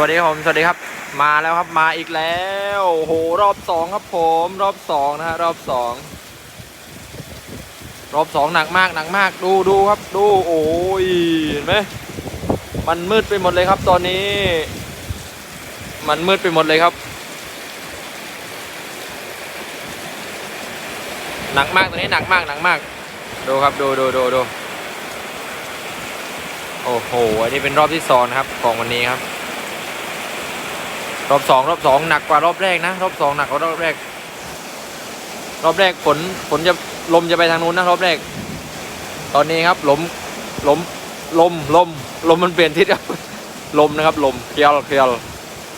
วัสดีครับผมสวัสดีครับ มาแล้วครับมาอีกแล้วโอ้โหรอบสองครับผมรอบสองนะฮะรอบสองรอบสองหนักมากหนักมากดูดูครับดูโอ้ยเห็นไหมมันมืดไปหมดเลยครับตอนนี้ มันมืดไปหมดเลยครับ หนักมากตัวนี้หนักมากหนักมาก ดูครับดูดูดูดูโอ้โหอันนี้เป็นรอบที่สองครับของวันนี้ครับ รอบสองรอบสองหนักกว่ารอบแรกนะ รอบสองหนักกว่ารอบแรก รอบแรกฝนฝนจะลมจะไปทางนู้นนะรอบแรก ตอนนี้ครับลมลมลมลมลมมันเปลี่ยนทิศครับลมนะครับ ลมเคลียวเคลียว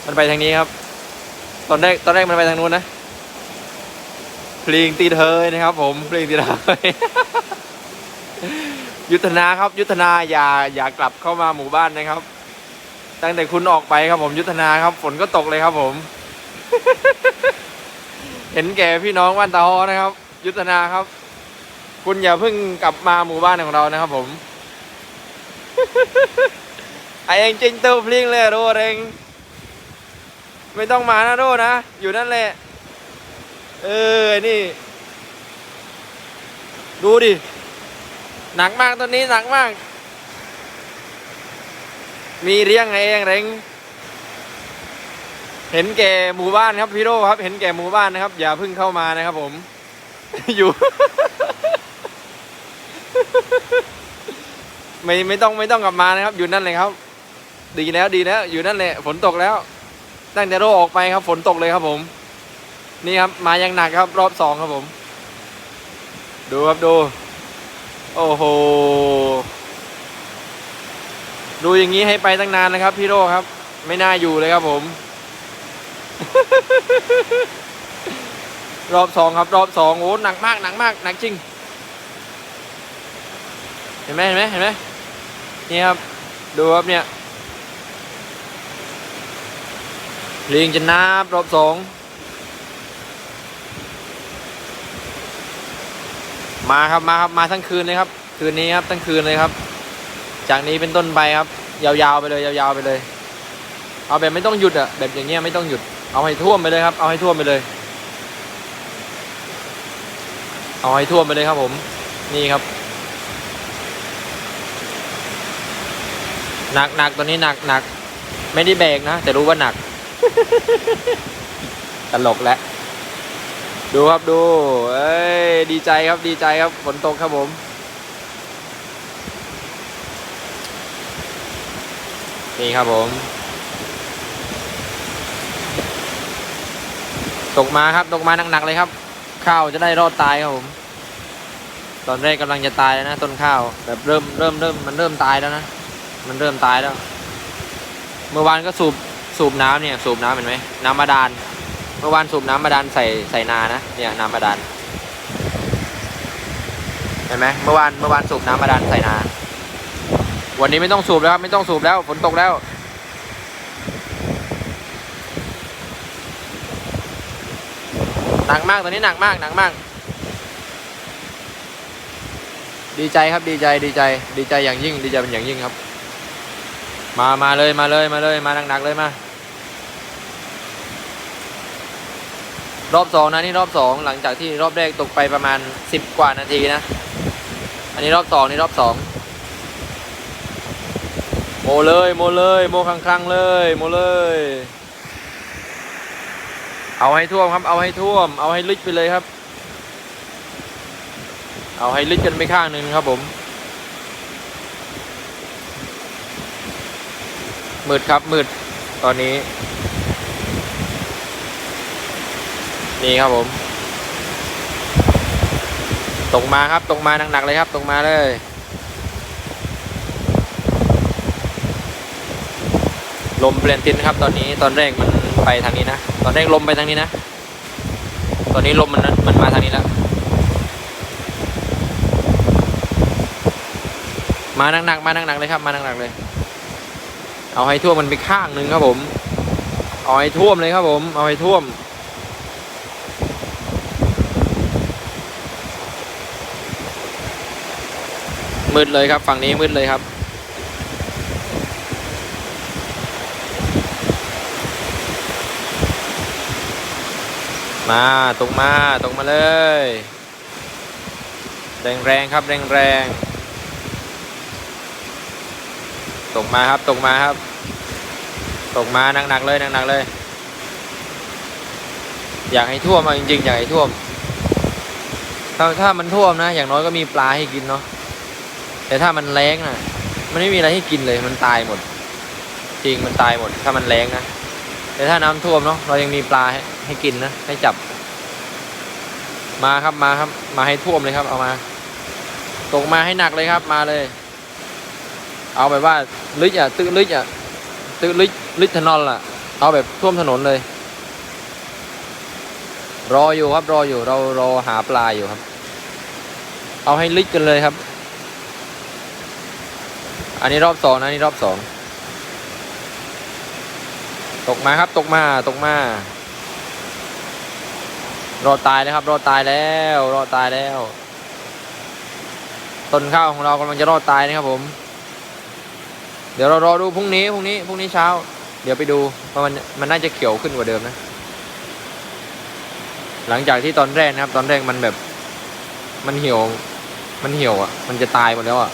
มันไปทางนี้ครับ ตอนแรกตอนแรกมันไปทางนู้นนะพลิงตีเธอนะครับ ผมพลิงตีเธอยุทธนาครับ ยุทธนาอย่าอย่ากลับเข้ามาหมู่บ้านนะครับ ตั้งแต่คุณออกไปครับผมยุทธนาครับ ฝนก็ตกเลยครับผม เห็นแก่พี่น้องบ้านตาฮอนะครับ ยุทธนาครับ คุณอย่าเพิ่งกลับมาหมู่บ้านของเรานะครับผมไอเองจริงเต้าพลิงเลยโรเองไม่ต้องมานะโรนะ อยู่นั่นแหละ เออไอ้นี่ ดูดิ หนักมากตัวนี้หนักมาก มีเรียงไงเองเร่งเห็นแก่หมู่บ้านครับพี่โรครับ เห็นแก่หมู่บ้านนะครับ อย่าพิ่งเข้ามานะครับผม อยู่ ไม่ไม่ต้องไม่ต้องกลับมานะครับ อยู่นั่นเลยครับ ดีแล้วดีแล้ว อยู่นั่นแหละฝนตกแล้ว ตั้งแต่โรออกไปครับ ฝนตกเลยครับผม นี่ครับ มายังหนักครับ รอบสองครับผม ดูครับดู โอ้โห ดูอย่างนี้ให้ไปตั้งนานนะครับ พี่โรครับ ไม่น่าอยู่เลยครับผม รอบสองครับ รอบสองโอ้หนักมากหนักมากหนักจริง เห็นไหมเห็นไหมเห็นไหมนี่ครับ ดูครับเนี่ยลิงจะนับรอบสองมาครับมาครับมาทั้งคืนเลยครับ คืนนี้ครับทั้งคืนเลยครับ จากนี้เป็นต้นไปครับ ยาวๆไปเลยยาวๆไปเลย เอาแบบไม่ต้องหยุดอะแบบอย่างเงี้ยไม่ต้องหยุด เอาให้ท่วมไปเลยครับ เอาให้ท่วมไปเลย เอาให้ท่วมไปเลยครับผม นี่ครับหนักหนักตัวนี้หนักหนักไม่ได้แบกนะ แต่รู้ว่าหนัก ตลกแล้วดูครับดู เอ้ย ดีใจครับดีใจครับฝนตกครับผม นี่ครับผม ตกมาครับ ตกมาหนักๆเลยครับ ข้าวจะได้รอดตายครับผม ตอนแรกกำลังจะตายแล้วนะต้นข้าวแบบเริ่มเริ่มเริ่มมันเริ่มตายแล้วนะ มันเริ่มตายแล้ว เมื่อวานก็สูบสูบน้ำเนี่ย สูบน้ำเห็นไหมน้ำบาดาลเมื่อวานสูบน้ำบาดาลใส่ใส่นานะเนี่ยน้ำบาดาลเห็นไหมเมื่อวานเมื่อวานสูบน้ำบาดาลใส่นา วันนี้ไม่ต้องสูบแล้วครับไม่ต้องสูบแล้วฝนตกแล้วหนักมากตอนนี้หนักมากหนักมาก ดีใจครับดีใจดีใจ ดีใจอย่างยิ่ง ดีใจเป็นอย่างยิ่งครับ มามาเลยมาเลยมาเลยมาหนักๆเลยมารอบสองนะนี่รอบสองหลังจากที่รอบแรกตกไปประมาณสิบกว่านาทีนะ อันนี้รอบสองนี่รอบสอง โมเลยโมเลยโมครั้งๆเลยโมเลย เอาให้ท่วมครับ เอาให้ท่วม เอาให้ลึกไปเลยครับ เอาให้ลึกกันไปข้างหนึ่งครับผมมืดครับมืดตอนนี้ นี่ครับผม ตกมาครับตกมาหนักๆเลยครับ ตกมาเลย ลมเปลี่ยนทิศนะครับ ตอนนี้ตอนแรกมันไปทางนี้นะ ตอนแรกลมไปทางนี้นะ ตอนนี้ลมมันมันมาทางนี้แล้ว มาหนักๆมาหนักๆเลยครับ มาหนักๆเลย เอาให้ท่วมมันไปข้างหนึ่งครับผม เอาให้ท่วมเลยครับผม เอาให้ท่วม มืดเลยครับ ฝั่งนี้มืดเลยครับ มาตรงมาตรงมาเลย แรงแรงครับแรงแรงๆตกมาครับตกมาครับ ตกมาหนักๆเลยหนักๆเลย อยากให้ท่วมเอาจริงๆอยากให้ท่วมถ้าถ้ามันท่วมนะ อย่างน้อยก็มีปลาให้กินเนาะแต่ถ้ามันแรงนะมันไม่มีอะไรให้กินเลยมันตายหมด จริงมันตายหมด ถ้ามันแรงนะ แต่ถ้าน้ำท่วมเนาะเรายังมีปลาให้ให้กินนะให้จับ มาครับมาครับ มาให้ท่วมเลยครับ เอามาตกมาให้หนักเลยครับมาเลย เอาแบบว่าลึกอะตื้อลึกอะตื้อลึกลึกถนนล่ะ เอาแบบท่วมถนนเลย รออยู่ครับรออยู่เรารอหาปลาอยู่ครับ เอาให้ลึกกันเลยครับ อันนี้รอบสองนะอันนี้รอบสอง ตกมาครับตกมาตกมารอดตายแล้วครับ รอดตายแล้วรอดตายแล้ว ต้นข้าวของเรากำลังจะรอดตายนะครับผม เดี๋ยวเรารอดูพรุ่งนี้พรุ่งนี้พรุ่งนี้เช้า เดี๋ยวไปดูว่ามันมันน่าจะเขียวขึ้นกว่าเดิมนะ หลังจากที่ตอนแรกนะครับ ตอนแรกมันแบบ มันเหี่ยว มันเหี่ยวอะ มันจะตายหมดแล้วอะ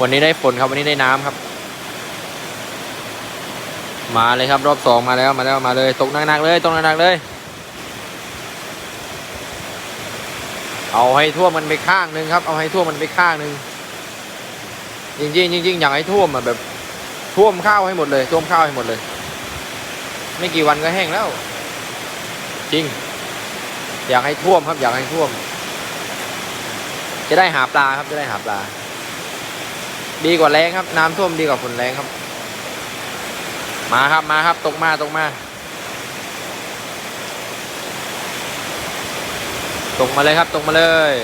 วันนี้ได้ฝนครับวันนี้ได้น้ำครับ มาเลยครับรอบสองมาแล้วมาแล้วมาเลยตกหนักๆเลยตกหนักๆเลย เอาให้ท่วมมันไปข้างหนึ่งครับ เอาให้ท่วมมันไปข้างหนึ่งจริงๆจริงๆอยากให้ท่วมอะแบบท่วมข้าวให้หมดเลยท่วมข้าวให้หมดเลย ไม่กี่วันก็แห้งแล้ว จริง อยากให้ท่วมครับอยากให้ท่วม จะได้หาปลาครับจะได้หาปลา ดีกว่าแรงครับ น้ำท่วมดีกว่าฝนแรงครับ มาครับมาครับตกมาตกมา ตกมาเลยครับตกมาเลย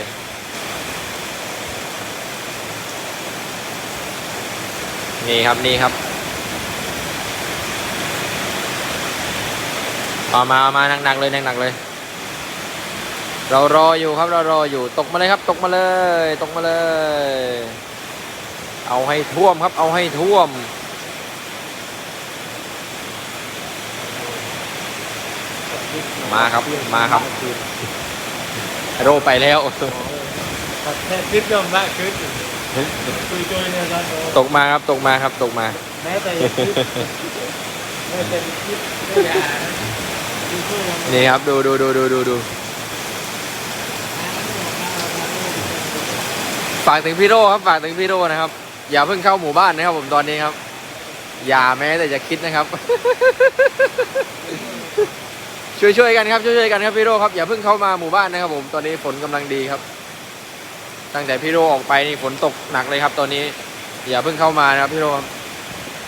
นี่ครับนี่ครับเอามาเอามาหนักๆเลยหนักๆเลย เรารออยู่ครับเรารออยู่ตกมาเลยครับ ตกมาเลย ตกมาเลย เอาให้ท่วมครับ เอาให้ท่วม มาครับมาครับ โรไปแล้วแค่คิดก็มากขึ้นคุยโดยเนี่ยนะตกมาครับตกมาครับตกมา แม้แต่คิดแม้แต่คิดไม่อยากดูช่วยยังนี่ครับดูดูดูดูดูดูฝากถึงพี่โรครับฝากถึงพี่โรนะครับ อย่าเพิ่งเข้าหมู่บ้านนะครับผมตอนนี้ครับ อย่าแม้แต่จะคิดนะครับ ช่วยช่วยๆกันครับช่วยช่วยๆกันครับพี่โรครับอย่าเพิ่งเข้ามาหมู่บ้านนะครับผมตอนนี้ฝนกำลังดีครับ ตั้งแต่พี่โรออกไปนี่ฝนตกหนักเลยครับ ตอนนี้ อย่าเพิ่งเข้ามานะครับพี่โรครับ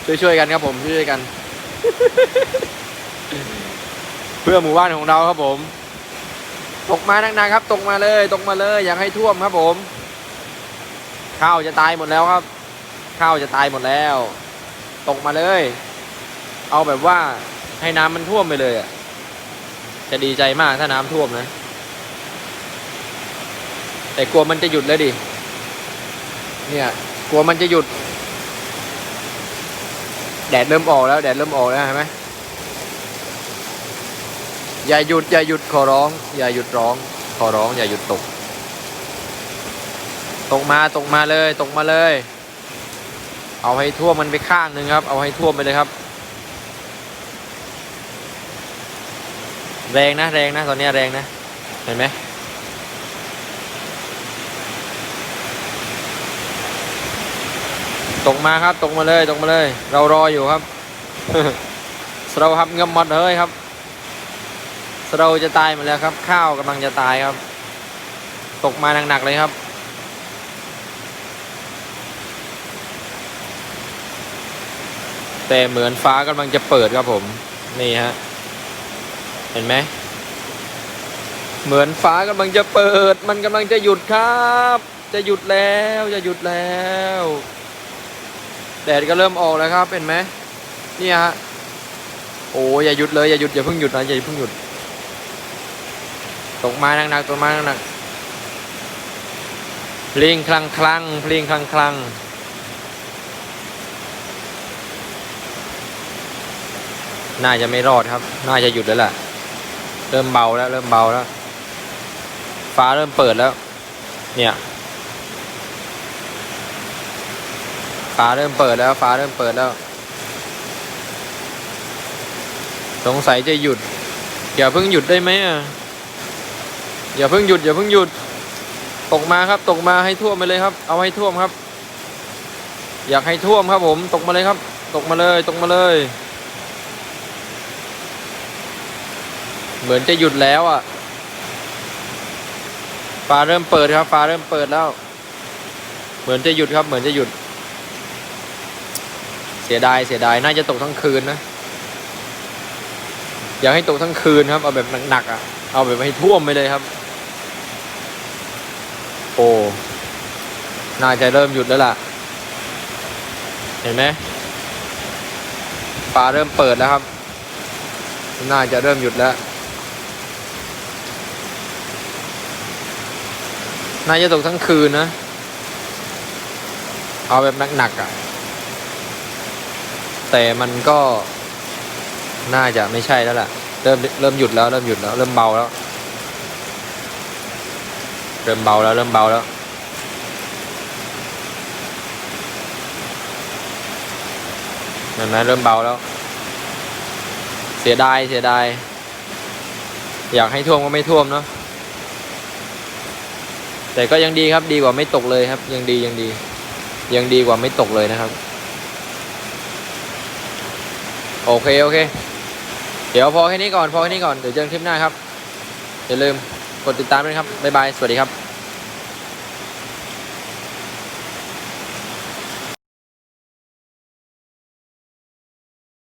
ช่วยช่วยๆกันครับผมช่วยช่วยๆกัน เพื่อหมู่บ้านของเราครับผม ตกมาหนักๆครับ ตกมาเลยตกมาเลย อยากให้ท่วมครับผม ข้าวจะตายหมดแล้วครับ ข้าวจะตายหมดแล้ว ตกมาเลย เอาแบบว่าให้น้ำมันท่วมไปเลยอะ จะดีใจมากถ้าน้ำท่วมนะ แต่กลัวมันจะหยุดแล้วดิ เนี่ย กลัวมันจะหยุด แดดเริ่มออกแล้วแดดเริ่มออกแล้วเห็นไหมอย่าหยุดอย่าหยุดขอร้อง อย่าหยุดร้อง ขอร้อง อย่าหยุดตก ตกมาตกมาเลย ตกมาเลย เอาให้ท่วมมันไปข้างหนึ่งครับ เอาให้ท่วมไปเลยครับ แรงนะแรงนะตอนนี้แรงนะ เห็นไหมตกมาครับตกมาเลยตกมาเลย เรารออยู่ครับ เราทำเงมหมดเลยครับ เราจะตายมดแล้วครับ ข้าวกำลังจะตายครับ ตกมาหนักๆเลยครับแต่เหมือนฟ้ากำลังจะเปิดครับผม นี่ฮะ เห็นไหม เหมือนฟ้ากำลังจะเปิด มันกำลังจะหยุดครับ จะหยุดแล้วจะหยุดแล้วแดดก็เริ่มออกแล้วครับเห็นไหมนี่ฮะโอ้อย่าหยุดเลยอย่าหยุดอย่าเพิ่งหยุดนะอย่าเพิ่งหยุดตกมาหนักๆตกมาหนักๆเพลงคลังคลังเพลงคลังคลังน่าจะไม่รอดครับ น่าจะหยุดแล้วล่ะ เริ่มเบาแล้ว เริ่มเบาแล้ว ฟ้าเริ่มเปิดแล้ว เนี่ย ฟ้าเริ่มเปิดแล้ว ฟ้าเริ่มเปิดแล้ว สงสัยจะหยุด อย่าเพิ่งหยุดได้ไหมอะ อย่าเพิ่งหยุด อย่าเพิ่งหยุด ตกมาครับ ตกมาให้ท่วมไปเลยครับ เอาให้ท่วมครับ อยากให้ท่วมครับผม ตกมาเลยครับ ตกมาเลย ตกมาเลย เหมือนจะหยุดแล้วอะฟ้าเริ่มเปิดครับฟ้าเริ่มเปิดแล้ว เหมือนจะหยุดครับ เหมือนจะหยุด เสียดายเสียดายน่าจะตกทั้งคืนนะอยากให้ตกทั้งคืนครับ เอาแบบหนักๆอะ เอาแบบให้ท่วมไปเลยครับ โอ้น่าจะเริ่มหยุดแล้วล่ะ เห็นไหมฟ้าเริ่มเปิดแล้วครับ น่าจะเริ่มหยุดแล้ว น่าจะตกทั้งคืนนะ เอาแบบหนักๆอะ แต่มันก็น่าจะไม่ใช่แล้วล่ะ เริ่มเริ่มหยุดแล้วเริ่มหยุดแล้ว เริ่มเบาแล้ว เริ่มเบาแล้วเริ่มเบาแล้วเห็นไหมเริ่มเบาแล้ว เสียดายเสียดาย อยากให้ท่วมก็ไม่ท่วมเนาะ แต่ก็ยังดีครับดีกว่าไม่ตกเลยครับ ยังดียังดี ยังดีกว่าไม่ตกเลยนะครับ โอเคโอเค เดี๋ยวพอแค่นี้ก่อนพอแค่นี้ก่อนเดี๋ยวเจอกันคลิปหน้าครับอย่าลืมกดติดตามด้วยครับบ๊ายบายสวัสดีครับ